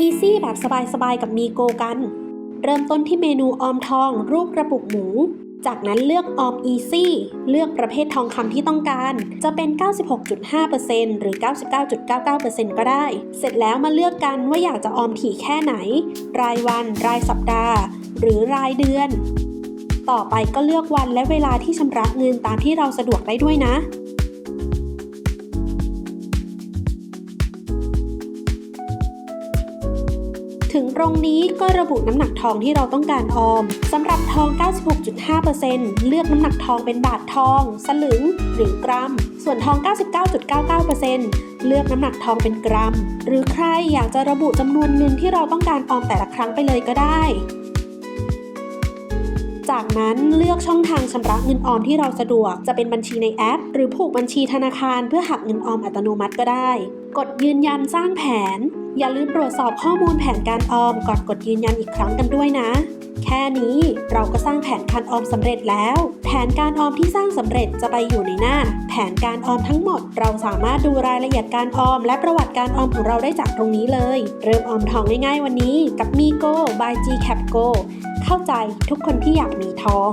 อีซี่แบบสบายๆกับมีโกกัน เริ่มต้นที่เมนูออมทอง รูปกระปุกหมู จากนั้นเลือกออมอีซี่เลือกประเภททองคำที่ต้องการ จะเป็น 96.5%หรือ 99.99%ก็ได้ เสร็จแล้วมาเลือกกันว่าอยากจะออมถี่แค่ไหน รายวัน รายสัปดาห์ หรือรายเดือน ต่อไปก็เลือกวันและเวลาที่ชำระเงินตามที่เราสะดวกได้ด้วยนะ ถึงตรงนี้ก็ระบุน้ำหนักทองที่เราต้องการออมสำหรับทอง 96.5%เลือกน้ำหนักทองเป็นบาททอง สลึง หรือกรัม ส่วนทอง 99.99%เลือกน้ำหนักทองเป็นกรัม หรือใครอยากจะระบุจำนวนเงินที่เราต้องการออมแต่ละครั้งไปเลยก็ได้จากนั้นเลือกช่องทางชำระเงินออมที่เราสะดวก จะเป็นบัญชีในแอป หรือผูกบัญชีธนาคารเพื่อหักเงินออมอัตโนมัติก็ได้ กดยืนยันสร้างแผน อย่าลืมตรวจสอบข้อมูลแผนการออมก่อนกดยืนยันอีกครั้งกันด้วยนะ แค่นี้เราก็สร้างแผนการออมสำเร็จแล้ว แผนการออมที่สร้างสำเร็จจะไปอยู่ในหน้า แผนการออมทั้งหมด เราสามารถดูรายละเอียดการออม และประวัติการออมของเราได้จากตรงนี้เลย เริ่มออมทองง่ายๆ วันนี้ กับมีโก้ by G Cap Go เข้าใจทุกคนที่อยากมีทอง